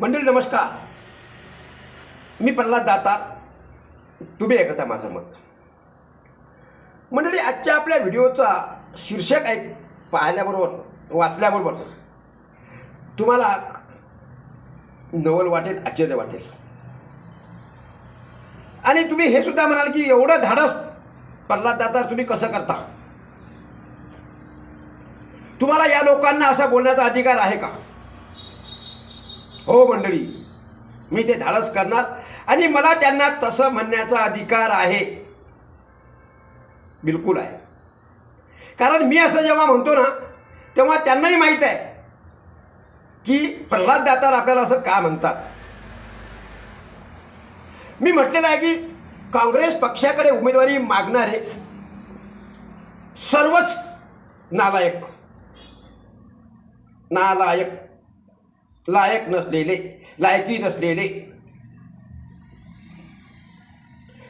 मंडळी नमस्कार. मी प्रल्हाद दाता. तुम्ही ऐकता माझं मत. मंडळी आजच्या आपल्या व्हिडिओचा शीर्षक ऐक पाहिल्याबरोबर वाचल्याबरोबर. तुम्हाला नवल वाटेल आश्चर्य वाटेल. आणि तुम्ही हे सुद्धा म्हणाल की एवढं धाडस प्रल्हाद दाता तुम्ही कसं करता? तुम्हाला या लोकांना असं बोलण्याचा अधिकार आहे का? हो मंडळी मी ते धाडस करणार आणि मला त्यांना तसं म्हणण्याचा अधिकार आहे. बिलकुल आहे. कारण मी असं जेव्हा म्हणतो ना तेव्हा त्यांनाही माहीत आहे की प्रल्हाद दातार आपल्याला असं का म्हणतात. मी म्हटलेलं आहे की काँग्रेस पक्षाकडे उमेदवारी मागणारे सर्वच नालायक नालायक लायक नसलेले लायकी नसलेले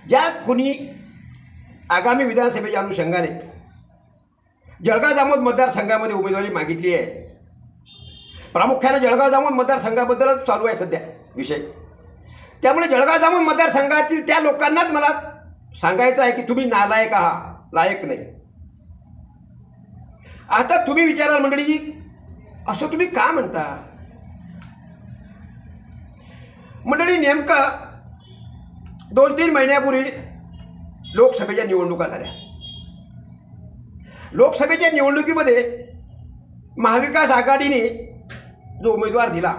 ज्या कुणी आगामी विधानसभेच्या अनुषंगाने जळगाव जामोद मतदारसंघामध्ये उमेदवारी मागितली आहे प्रामुख्याने जळगाव जामोद मतदारसंघाबद्दलच चालू आहे सध्या विषय त्यामुळे जळगाव जामोद मतदारसंघातील त्या लोकांनाच मला सांगायचं आहे की तुम्ही नालायक आहात लायक नाही. आता तुम्ही विचाराल मंडळीजी असं तुम्ही का म्हणता? मंडळी नेमकं दोन तीन महिन्यापूर्वी लोकसभेच्या निवडणुका झाल्या. लोकसभेच्या निवडणुकीमध्ये महाविकास आघाडीने जो उमेदवार दिला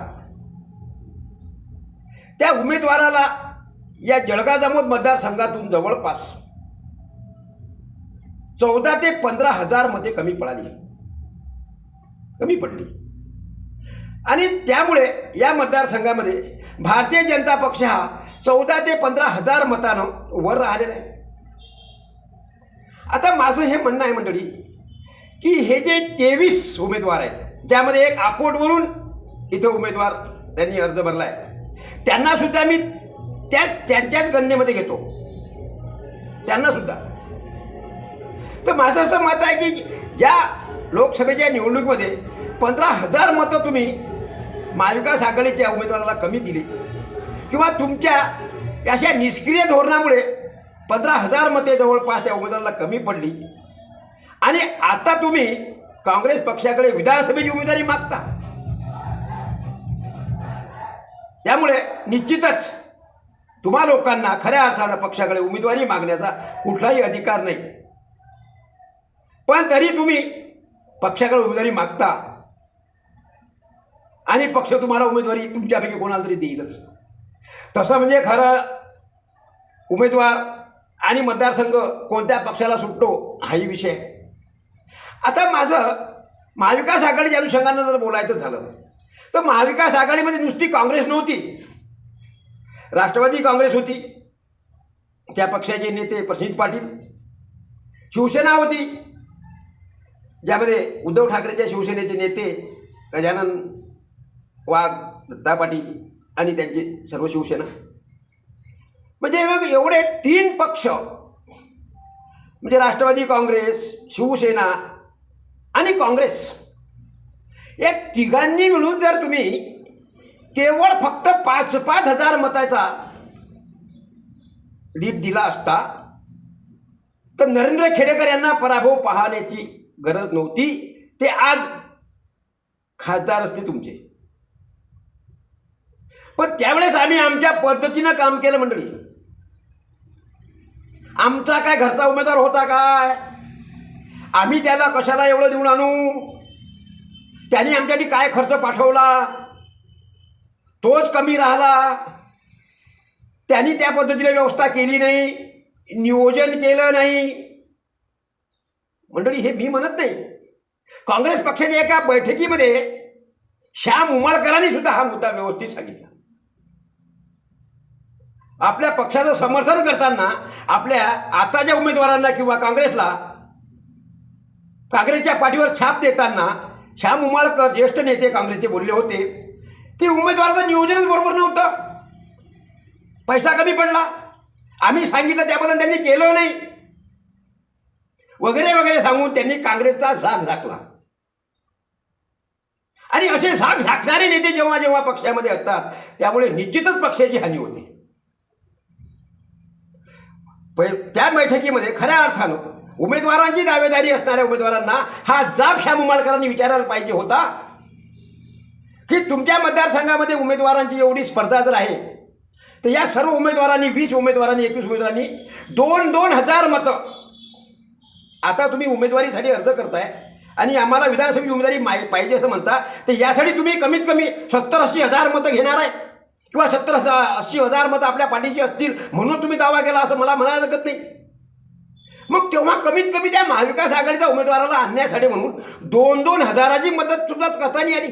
त्या उमेदवाराला या जळगाव जामोद मतदारसंघातून जवळपास चौदा ते पंधरा हजार मते कमी पडाली. कमी पडली. आणि त्यामुळे या मतदारसंघामध्ये भारतीय जनता पक्ष हा चौदा ते पंधरा हजार मतानं वर राहिलेला आहे. आता माझं हे म्हणणं आहे मंडळी की हे जे तेवीस उमेदवार आहेत ज्यामध्ये एक अकोटवरून इथं उमेदवार त्यांनी अर्ज भरला आहे त्यांना सुद्धा मी त्या त्यांच्याच गणनेमध्ये घेतो. त्यांना सुद्धा. तर माझं असं मत आहे की ज्या लोकसभेच्या निवडणुकीमध्ये पंधरा हजार मतं तुम्ही महाविकास आघाडीच्या उमेदवाराला कमी दिली. किंवा तुमच्या अशा निष्क्रिय धोरणामुळे पंधरा हजार मते जवळपास त्या उमेदवाराला कमी पडली. आणि आता तुम्ही काँग्रेस पक्षाकडे विधानसभेची उमेदवारी मागता. त्यामुळे निश्चितच तुम्हा लोकांना खऱ्या अर्थानं पक्षाकडे उमेदवारी मागण्याचा कुठलाही अधिकार नाही. पण तरी तुम्ही पक्षाकडे उमेदवारी मागता. आणि पक्ष तुम्हाला उमेदवारी तुमच्यापैकी कोणाला तरी देईलच. तसं म्हणजे खरं उमेदवार आणि मतदारसंघ कोणत्या पक्षाला सुटतो हाही विषय आहे. आता माझं महाविकास आघाडीच्या अनुषंगानं जर बोलायचं झालं तर महाविकास आघाडीमध्ये नुसती काँग्रेस नव्हती. राष्ट्रवादी काँग्रेस होती. त्या पक्षाचे नेते प्रसिद्ध पाटील. शिवसेना होती. ज्यामध्ये उद्धव ठाकरेच्या शिवसेनेचे नेते गजानन वाघ दत्ता पाटील आणि त्यांची सर्व शिवसेना. म्हणजे मग एवढे तीन पक्ष म्हणजे राष्ट्रवादी काँग्रेस शिवसेना आणि काँग्रेस या तिघांनी मिळून जर तुम्ही केवळ फक्त पाच पाच हजार मताचा लीड दिला असता तर नरेंद्र खेडेकर यांना पराभव पाहण्याची गरज नव्हती. ते आज खासदार असते तुमचे. पण त्यावेळेस आम्ही आमच्या पद्धतीनं काम केलं मंडळी. आमचा काय घरचा उमेदवार होता काय? आम्ही त्याला कशाला एवढं देऊन आणू? त्यांनी आमच्यासाठी काय खर्च पाठवला? तोच कमी राहिला. त्यांनी त्या पद्धतीने व्यवस्था केली नाही. नियोजन केलं नाही. मंडळी हे मी म्हणत नाही. काँग्रेस पक्षाच्या एका बैठकीमध्ये श्याम उमाळकरांनी सुद्धा हा मुद्दा व्यवस्थित सांगितला. आपल्या पक्षाचं समर्थन करताना आपल्या आताच्या उमेदवारांना किंवा काँग्रेसला काँग्रेसच्या पाठीवर छाप देताना श्याम उमाळकर ज्येष्ठ नेते काँग्रेसचे बोलले होते. की उमेदवाराचं नियोजनच बरोबर नव्हतं. पैसा कमी पडला. आम्ही सांगितलं त्याबद्दल त्यांनी केलं नाही. वगैरे वगैरे सांगून त्यांनी काँग्रेसचा झाक झाकला. आणि असे झाक झाकणारे नेते जेव्हा जेव्हा पक्षामध्ये असतात त्यामुळे निश्चितच पक्षाची हानी होते. पै त्या बैठकीमध्ये खऱ्या अर्थानं उमेदवारांची दावेदारी असणाऱ्या उमेदवारांना हा जाब श्याम उमाळकरांनी विचारायला पाहिजे होता की तुमच्या मतदारसंघामध्ये उमेदवारांची एवढी स्पर्धा जर आहे तर या सर्व उमेदवारांनी वीस उमेदवारांनी एकवीस उमेदवारांनी दोन दोन हजार मतं आता तुम्ही उमेदवारीसाठी अर्ज करताय आणि आम्हाला विधानसभेची उमेदवारी माहि पाहिजे असं म्हणता तर यासाठी तुम्ही कमीत कमी सत्तर अस्सी हजार मतं घेणार आहे. किंवा सत्तर अस्सी हजार मतं आपल्या पाठीशी असतील म्हणून तुम्ही दावा केला असं मला म्हणायला हरकत नाही. मग तेव्हा कमीत कमी त्या महाविकास आघाडीच्या उमेदवाराला आणण्यासाठी म्हणून दोन दोन हजाराची मदत सुद्धा करताना आली.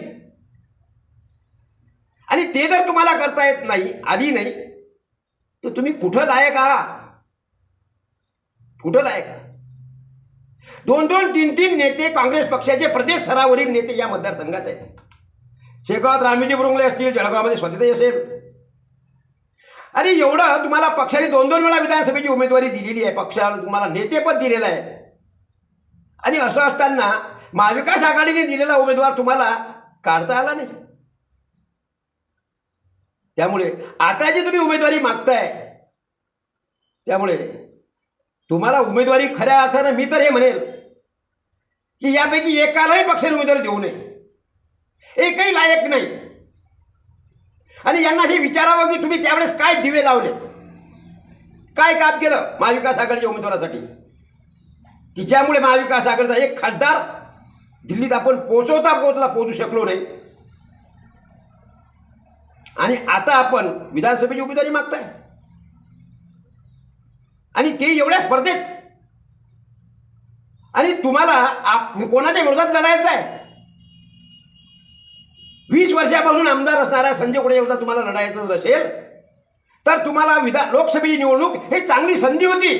आणि ते जर तुम्हाला करता येत नाही आली नाही तर तुम्ही कुठं लायक आहात? कुठं लायक आहात? दोन दोन तीन तीन नेते काँग्रेस पक्षाचे प्रदेश स्तरावरील नेते या मतदारसंघात आहेत. शेगावात रामजी बुरुंगले असतील जळगावमध्ये स्वतःचे असेल. अरे एवढं तुम्हाला पक्षाने दोन दोन वेळा विधानसभेची उमेदवारी दिलेली आहे पक्षाला तुम्हाला नेतेपद दिलेलं आहे. आणि असं असताना महाविकास आघाडीने दिलेला उमेदवार तुम्हाला काढता आला नाही. त्यामुळे आता जी तुम्ही उमेदवारी मागताय त्यामुळे तुम्हाला उमेदवारी खऱ्या अर्थानं मी तर हे म्हणेल की यापैकी एकालाही पक्षाने उमेदवारी देऊ नये. एकही लायक नाही. आणि यांना हे विचारावं की तुम्ही त्यावेळेस काय दिवे लावले? काय काम केलं? महाविकास आघाडीच्या उमेदवारासाठी. की ज्यामुळे महाविकास आघाडीचा एक खासदार दिल्लीत आपण पोचवता पोहोचला पोहोचू शकलो नाही. आणि आता आपण विधानसभेची उमेदवारी मागताय. आणि ते एवढ्या स्पर्धेत. आणि तुम्हाला आप कोणाच्या विरोधात लढायचं आहे वर्षापासून आमदार असणाऱ्या संजय कुडे विरोधात तुम्हाला लढायचं असेल तर तुम्हाला विधान लोकसभेची निवडणूक ही चांगली संधी होती.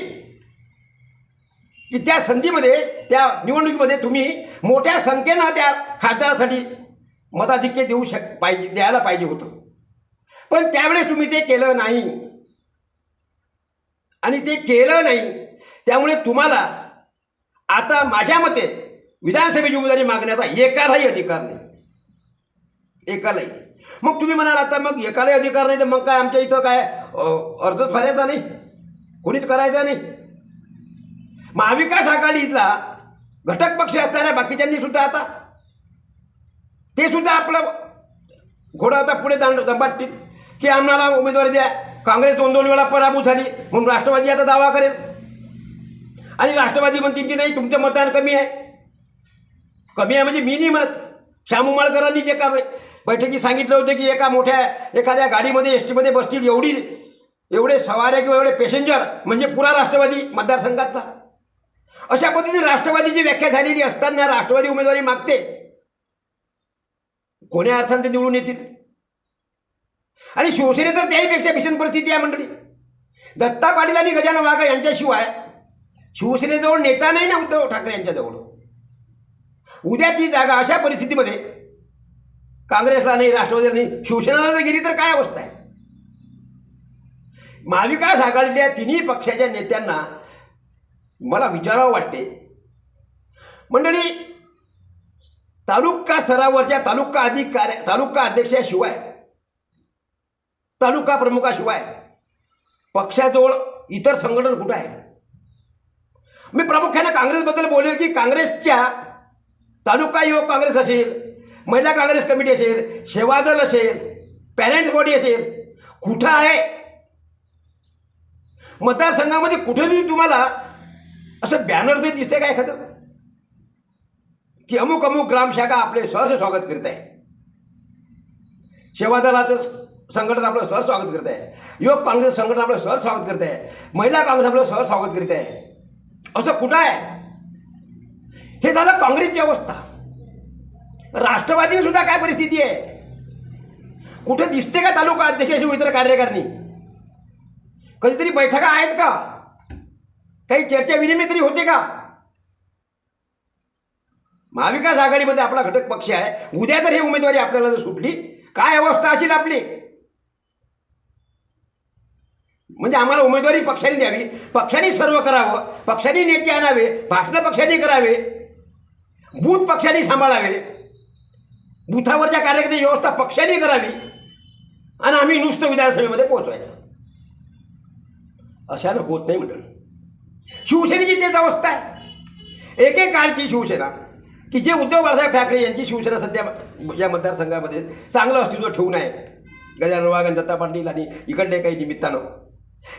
की त्या संधीमध्ये त्या निवडणुकीमध्ये तुम्ही मोठ्या संख्येनं त्या खासदारासाठी मताधिक्य देऊ शक पाहिजे द्यायला पाहिजे होतं. पण त्यावेळेस तुम्ही ते केलं नाही. आणि ते केलं नाही त्यामुळे तुम्हाला आता माझ्या मते विधानसभेची उमेदवारी मागण्याचा एकालाही अधिकार नाही. एकालाही. मग तुम्ही म्हणाल आता मग एकालाही अधिकार नाही तर मग काय आमच्या इथं काय अर्ज अर्जच भरायचा नाही? कोणीच करायचा नाही? महाविकास आघाडीतला घटक पक्ष असणाऱ्या बाकीच्यांनी सुद्धा आता. ते सुद्धा आपलं घोडा आता पुढे दांड दंबाटतील. की आम्हाला उमेदवारी द्या. काँग्रेस दोन दोन वेळा पराभूत झाली म्हणून राष्ट्रवादी आता दावा करेल. आणि राष्ट्रवादी म्हणतील की नाही तुमचं मतदान कमी आहे. कमी आहे म्हणजे मी नाही म्हणत. श्यामू माळकरांनी जे आहे बैठकी सांगितलं होतं की एका मोठ्या एखाद्या गाडीमध्ये एस टीमध्ये बसतील एवढी एवढे सवाऱ्या किंवा एवढे पॅसेंजर म्हणजे पुरा राष्ट्रवादी मतदारसंघातला. अशा पद्धतीने राष्ट्रवादीची व्याख्या झालेली असताना राष्ट्रवादी उमेदवारी मागते. कोण्या अर्थानं ते निवडून येतील? आणि शिवसेने तर त्याहीपेक्षा भीषण परिस्थिती आहे मंडळी. दत्ता पाटील आणि गजानन वाघ यांच्याशिवाय शिवसेनेजवळ नेता नाही ना उद्धव ठाकरे यांच्याजवळ. उद्या ती जागा अशा परिस्थितीमध्ये काँग्रेसला नाही राष्ट्रवादीला नाही शिवसेनेला जर गेली तर काय अवस्था आहे? महाविकास आघाडीतल्या तिन्ही पक्षाच्या नेत्यांना मला विचारावं वाटते. मंडळी तालुका स्तरावरच्या तालुका अधिकाऱ्या तालुका अध्यक्षाशिवाय तालुका प्रमुखाशिवाय पक्षाजवळ इतर संघटन कुठं आहे मी प्रामुख्याने काँग्रेसबद्दल बोलेल की काँग्रेसच्या तालुका युवक काँग्रेस असेल महिला काँग्रेस कमिटी असेल सेवादल असेल पॅरेंट्स बॉडी असेल कुठं आहे? मतदारसंघामध्ये कुठेतरी तुम्हाला असं बॅनर ते दिसते का एखादं? की अमुक अमुक ग्रामशाखा आपले सहर्ष स्वागत करत आहे सेवादलाचं संघटन आपलं सहर स्वागत करत आहे युवक काँग्रेस संघटन आपलं सहर स्वागत करत आहे महिला काँग्रेस आपलं सहर स्वागत करीत आहे असं कुठं आहे? हे झालं काँग्रेसची अवस्था. राष्ट्रवादीने सुद्धा काय परिस्थिती आहे? कुठं दिसते का तालुका अध्यक्ष अशी इतर कार्यकारणी? कधीतरी बैठका आहेत का? काही चर्चा विनिमय तरी होते का? महाविकास आघाडीमध्ये आपला घटक पक्ष आहे. उद्या जर ही उमेदवारी आपल्याला जर सुटली काय अवस्था असेल आपली? म्हणजे आम्हाला उमेदवारी पक्षाने द्यावी पक्षाने सर्व करावं पक्षाने नेते आणावे भाषण पक्षाने करावे बूथ पक्षाने सांभाळावे. बुथावरच्या कार्यकर्ते व्यवस्था पक्षाने करावी आणि आम्ही नुसतं विधानसभेमध्ये पोहोचवायचं. अशानं होत नाही मंडळी. शिवसेनेची तेच अवस्था आहे. एकेकाळची शिवसेना की जे उद्धव बाळासाहेब ठाकरे यांची शिवसेना सध्या या मतदारसंघामध्ये चांगलं अस्तित्व ठेवून आहे. गजानन वाघन दत्ता पाटील आणि इकडले काही निमित्तानं.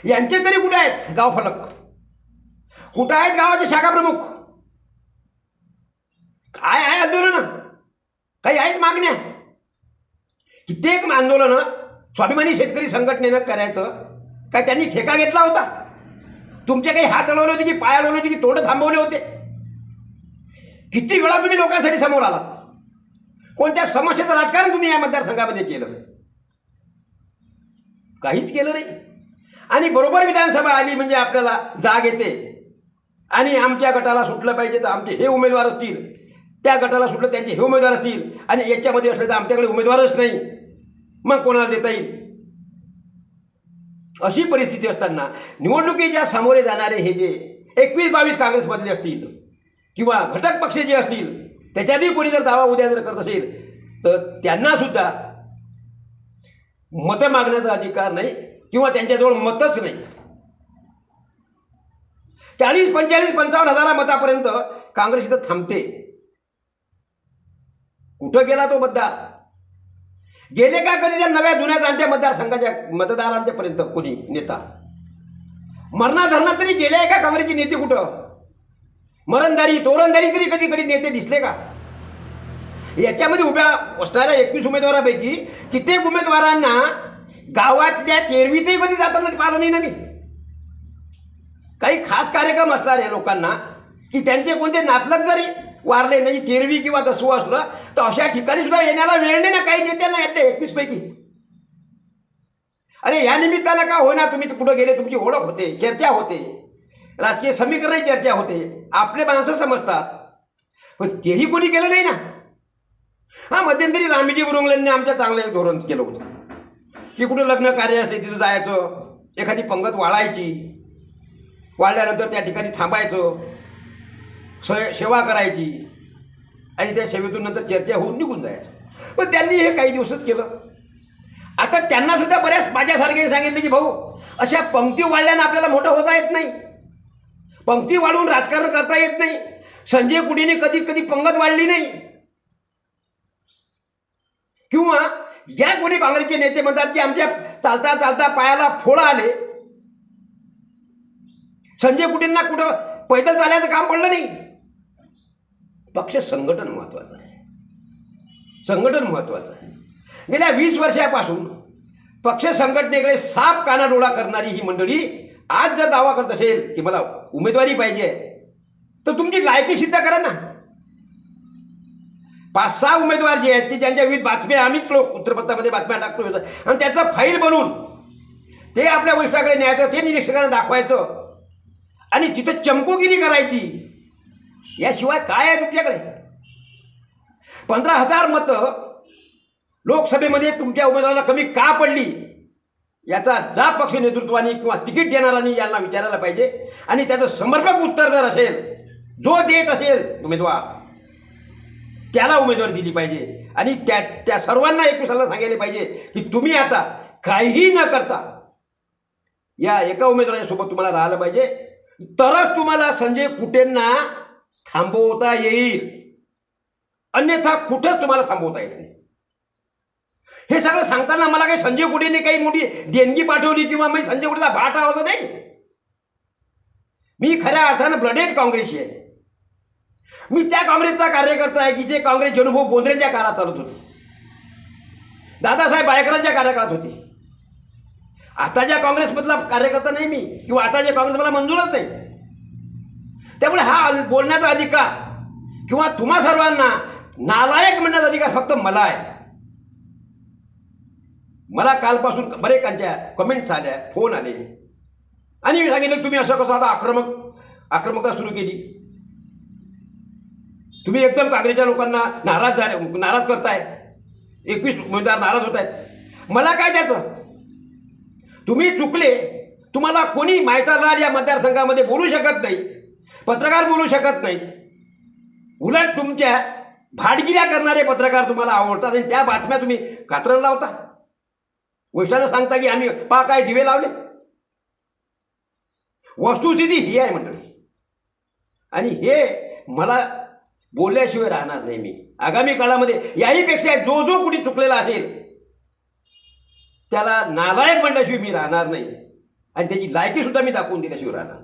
यांचे तरी कुठे आहेत? गाव फलक. कुठं आहेत गावाचे शाखा प्रमुख काय आहे आंदोलन? काही आहेत मागण्या? कित्येक आंदोलन स्वाभिमानी शेतकरी संघटनेनं करायचं काय त्यांनी ठेका घेतला होता? तुमचे काही हात अडवले होते की पाय अडवले होते की तोंड थांबवले होते? किती वेळा तुम्ही लोकांसाठी समोर आलात? कोणत्या समस्येचं राजकारण तुम्ही या मतदारसंघामध्ये केलं? काहीच केलं नाही. आणि बरोबर विधानसभा आली म्हणजे आपल्याला जाग येते. आणि आमच्या गटाला सुटलं पाहिजे तर आमचे हे उमेदवार असतील. त्या गटाला सुटलं त्यांचे हे उमेदवार असतील. आणि याच्यामध्ये असले तर आमच्याकडे उमेदवारच नाही. मग कोणाला देता येईल? अशी परिस्थिती असताना निवडणुकीच्या सामोरे जाणारे हे जे एकवीस बावीस काँग्रेसमधले असतील किंवा घटक पक्ष जे असतील त्याच्यातही कोणी जर दावा उद्या जर करत असेल तर त्यांना सुद्धा मतं मागण्याचा अधिकार नाही किंवा त्यांच्याजवळ मतच नाहीत चाळीस पंचेचाळीस पंचावन्न हजारा मतापर्यंत काँग्रेस इथं थांबते. कुठं गेला तो मतदार? गेले का कधी त्या नव्या जुन्या जाणत्या मतदारसंघाच्या मतदारांच्या पर्यंत कोणी नेता? मरणा धरणा तरी गेले आहे का काँग्रेसचे नेते कुठं? मरणदारी तोरणदारी तरी कधी कधी नेते दिसले का? याच्यामध्ये उभ्या असणाऱ्या एकवीस उमेदवारापैकी कित्येक उमेदवारांना गावातल्या तेरवीतही कधी जाताना पाहिलं नाही ना मी. काही खास कार्यक्रम असणार आहे लोकांना की त्यांचे कोणते नातलग जरी वारले नाही तेरवी किंवा दसवं असलं तर अशा ठिकाणी सुद्धा येण्याला वेळ नाही ना काही नेत्यांना यातल्या एकवीस पैकी. अरे या निमित्तानं का होईना तुम्ही कुठं गेले तुमची ओळख होते चर्चा होते. राजकीय समीकरण चर्चा होते. आपले माणसं समजतात. पण तेही कोणी केलं नाही ना. हा मध्यंतरी रामजी बुरुंगल्यांनी आमच्या चांगलं एक धोरण केलं होतं. की कुठं लग्न कार्य असले तिथं जायचं एखादी पंगत वाळायची वाळल्यानंतर त्या ठिकाणी थांबायचं. स सेवा करायची. आणि त्या सेवेतून नंतर चर्चा होऊन निघून जायचं. पण त्यांनी हे काही दिवसच केलं. आता त्यांना सुद्धा बऱ्याच माझ्यासारखे सांगितलं की भाऊ अशा पंक्ती वाढल्यानं आपल्याला मोठं होता येत नाही. पंक्ती वाढवून राजकारण करता येत नाही. संजय कुडीने कधी कधी पंगत वाढली नाही. किंवा ज्या कोणी काँग्रेसचे नेते म्हणतात की आमच्या चालता चालता पायाला फोळा आले. संजय कुटेंना कुठं पैदल चालायचं काम पडलं नाही. पक्ष संघटन महत्वाचं आहे. संघटन महत्वाचं आहे. गेल्या वीस वर्षापासून पक्ष संघटनेकडे साप कानाडोळा करणारी ही मंडळी आज जर दावा करत असेल की मला उमेदवारी पाहिजे तर तुमची लायकी सिद्ध करा ना. पाच सहा उमेदवार जे आहेत ते ज्यांच्या विविध बातम्या आम्हीच लोक वृत्तपत्रामध्ये बातम्या टाकतो. आणि त्याचं फाईल बनवून ते आपल्या वरिष्ठाकडे न्यायचं ते निरीक्षकांना दाखवायचं. आणि तिथं चमकोगिरी करायची. याशिवाय काय आहे तुमच्याकडे? पंधरा हजार मतं लोकसभेमध्ये तुमच्या उमेदवाराला कमी का पडली? याचा जा पक्ष नेतृत्वाने किंवा तिकीट देणाऱ्यांनी यांना विचारायला पाहिजे. आणि त्याचं समर्पक उत्तर जर असेल जो देत असेल उमेदवार त्याला उमेदवारी दिली पाहिजे. आणि त्या त्या सर्वांना एकमेकाला सांगायला पाहिजे की तुम्ही आता काहीही न करता या एका उमेदवारासोबत तुम्हाला राहिलं पाहिजे. तरच तुम्हाला संजय कुटेंना थांबवता येईल. अन्यथा कुठंच तुम्हाला थांबवता येईल नाही. हे सगळं सांगताना मला काही संजय कुटेने काही मोठी देणगी पाठवली किंवा मी संजय कुटेचा भाटा होतो नाही. मी खऱ्या अर्थानं ब्लडेड काँग्रेसी आहे. मी त्या काँग्रेसचा कार्यकर्ता आहे की जे काँग्रेस जनुभाऊ बोंद्रेच्या काळात चालत होते. दादासाहेब बायकरांच्या कार्यकाळात होते. आताच्या काँग्रेसमधला कार्यकर्ता नाही मी किंवा आताच्या काँग्रेस मला मंजूरच नाही. त्यामुळे हा बोलण्याचा अधिकार किंवा तुम्हा सर्वांना नालायक म्हणण्याचा अधिकार फक्त मला आहे. मला कालपासून बरेकांच्या कमेंट्स आल्या फोन आले. आणि मी सांगितलं तुम्ही असं कसं आता आक्रमक आक्रमकता सुरू केली? तुम्ही एकदम काँग्रेसच्या लोकांना नाराज झाले नाराज करताय. एकवीस उमेदवार नाराज होत आहेत मला काय त्याचं तुम्ही चुकले तुम्हाला कोणी मायचा लाल या मतदारसंघामध्ये बोलू शकत नाही. पत्रकार बोलू शकत नाहीत. उलट तुमच्या भाडगिऱ्या करणारे पत्रकार तुम्हाला आवडतात आणि त्या बातम्या तुम्ही कात्रण लावता. वैशाला सांगता की आम्ही पा काय दिवे लावले? वस्तुस्थिती ही आहे मंडळी. आणि हे मला बोलल्याशिवाय राहणार नाही मी. आगामी काळामध्ये याहीपेक्षा जो जो कुठे चुकलेला असेल त्याला नालायक म्हणल्याशिवाय मी राहणार नाही. आणि त्याची लायकीसुद्धा मी दाखवून दिल्याशिवाय राहणार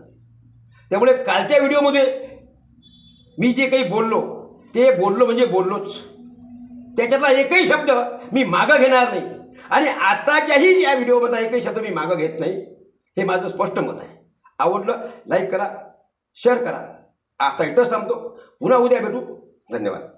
त्यामुळे कालच्या व्हिडिओमध्ये मी जे काही बोललो ते बोललो म्हणजे बोललोच. त्याच्यातला एकही शब्द मी मागं घेणार नाही. आणि आताच्याही या व्हिडिओमधला एकही शब्द मी मागं घेत नाही हे माझं स्पष्ट मत आहे. आवडलं लाईक करा शेअर करा. आता इथंच थांबतो. पुन्हा उद्या भेटू. धन्यवाद.